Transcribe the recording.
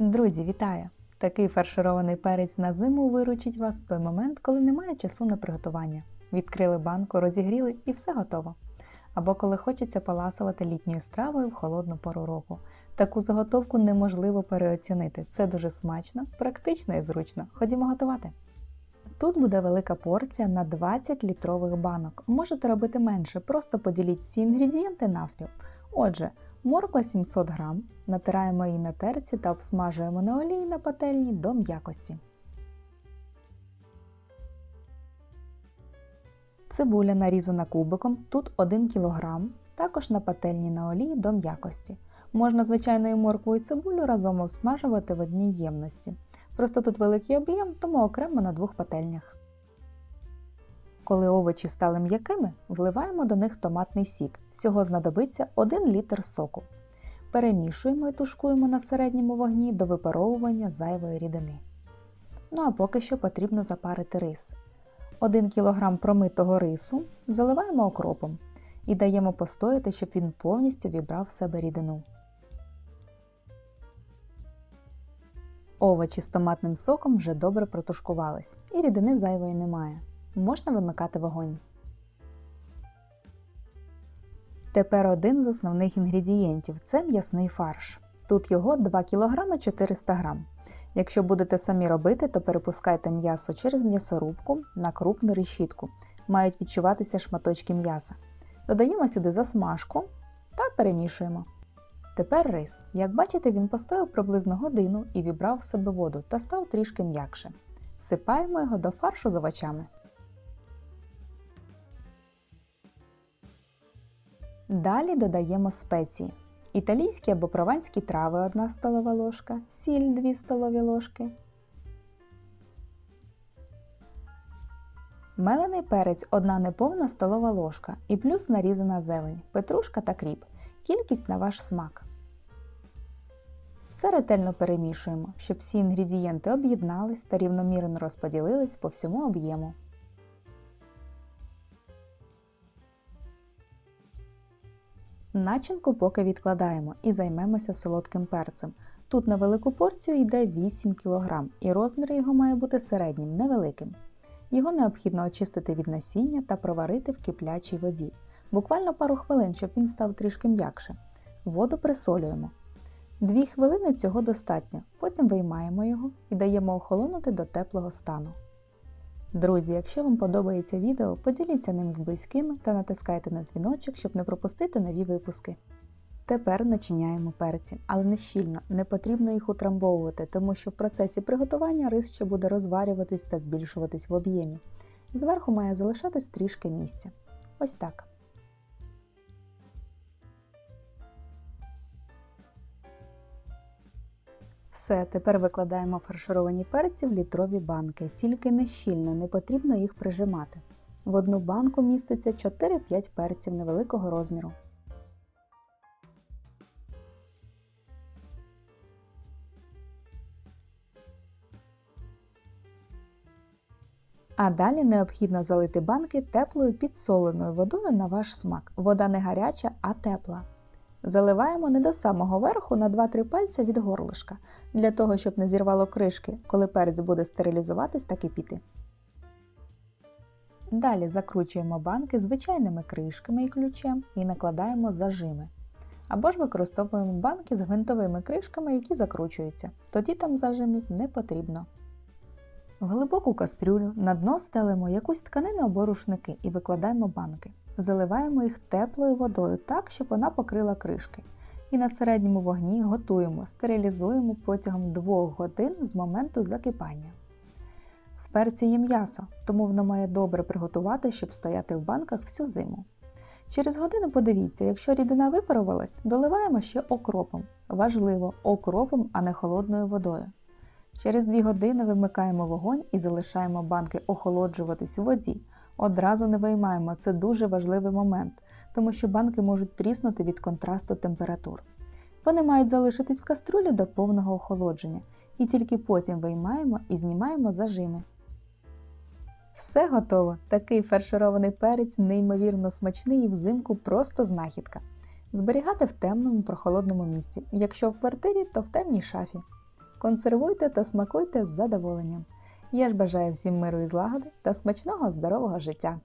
Друзі, вітаю! Такий фарширований перець на зиму виручить вас в той момент, коли немає часу на приготування. Відкрили банку, розігріли і все готово. Або коли хочеться поласувати літньою стравою в холодну пору року. Таку заготовку неможливо переоцінити. Це дуже смачно, практично і зручно. Ходімо готувати. Тут буде велика порція на 20 літрових банок. Можете робити менше, просто поділіть всі інгредієнти навпіл. Отже, морква 700 г, натираємо її на терці та обсмажуємо на олії на пательні до м'якості. Цибуля нарізана кубиком, тут 1 кг, також на пательні на олії до м'якості. Можна звичайною морквою і цибулю разом обсмажувати в одній ємності. Просто тут великий об'єм, тому окремо на двох пательнях. Коли овочі стали м'якими, вливаємо до них томатний сік. Всього знадобиться 1 літр соку. Перемішуємо і тушкуємо на середньому вогні до випаровування зайвої рідини. Ну а поки що потрібно запарити рис. 1 кг промитого рису заливаємо окропом і даємо постояти, щоб він повністю вібрав в себе рідину. Овочі з томатним соком вже добре протушкувались, і рідини зайвої немає. Можна вимикати вогонь. Тепер один з основних інгредієнтів це м'ясний фарш. Тут його 2 кг 400 г. Якщо будете самі робити, то перепускайте м'ясо через м'ясорубку на крупну решітку. Мають відчуватися шматочки м'яса. Додаємо сюди засмажку та перемішуємо. Тепер рис. Як бачите, він постояв приблизно годину і вібрав в себе воду та став трішки м'якше. Всипаємо його до фаршу з овочами. Далі додаємо спеції. Італійські або прованські трави 1 столова ложка, сіль 2 столові ложки. Мелений перець 1 неповна столова ложка і плюс нарізана зелень, петрушка та кріп. Кількість на ваш смак. Все ретельно перемішуємо, щоб всі інгредієнти об'єднались та рівномірно розподілились по всьому об'єму. Начинку поки відкладаємо і займемося солодким перцем. Тут на велику порцію йде 8 кг і розмір його має бути середнім, невеликим. Його необхідно очистити від насіння та проварити в киплячій воді. Буквально пару хвилин, щоб він став трішки м'якше. Воду присолюємо. Дві хвилини цього достатньо, потім виймаємо його і даємо охолонути до теплого стану. Друзі, якщо вам подобається відео, поділіться ним з близькими та натискайте на дзвіночок, щоб не пропустити нові випуски. Тепер начиняємо перці, але не щільно, не потрібно їх утрамбовувати, тому що в процесі приготування рис ще буде розварюватись та збільшуватись в об'ємі. Зверху має залишатись трішки місця. Ось так. Все, тепер викладаємо фаршировані перці в літрові банки, тільки не щільно, не потрібно їх прижимати. В одну банку міститься 4-5 перців невеликого розміру. А далі необхідно залити банки теплою підсоленою водою на ваш смак. Вода не гаряча, а тепла. Заливаємо не до самого верху на 2-3 пальця від горлишка, для того, щоб не зірвало кришки, коли перець буде стерилізуватись та кипіти. Далі закручуємо банки звичайними кришками і ключем і накладаємо зажими. Або ж використовуємо банки з гвинтовими кришками, які закручуються, тоді там зажимів не потрібно. В глибоку кастрюлю на дно стелимо якусь тканину або рушники і викладаємо банки. Заливаємо їх теплою водою так, щоб вона покрила кришки. І на середньому вогні готуємо, стерилізуємо протягом 2 годин з моменту закипання. В перці є м'ясо, тому воно має добре приготувати, щоб стояти в банках всю зиму. Через годину подивіться, якщо рідина випарувалась, доливаємо ще окропом. Важливо, окропом, а не холодною водою. Через 2 години вимикаємо вогонь і залишаємо банки охолоджуватись у воді. Одразу не виймаємо, це дуже важливий момент, тому що банки можуть тріснути від контрасту температур. Вони мають залишитись в каструлі до повного охолодження, і тільки потім виймаємо і знімаємо зажими. Все готово! Такий фарширований перець неймовірно смачний і взимку просто знахідка. Зберігати в темному прохолодному місці. Якщо в квартирі, то в темній шафі. Консервуйте та смакуйте з задоволенням. Я ж бажаю всім миру і злагоди та смачного здорового життя!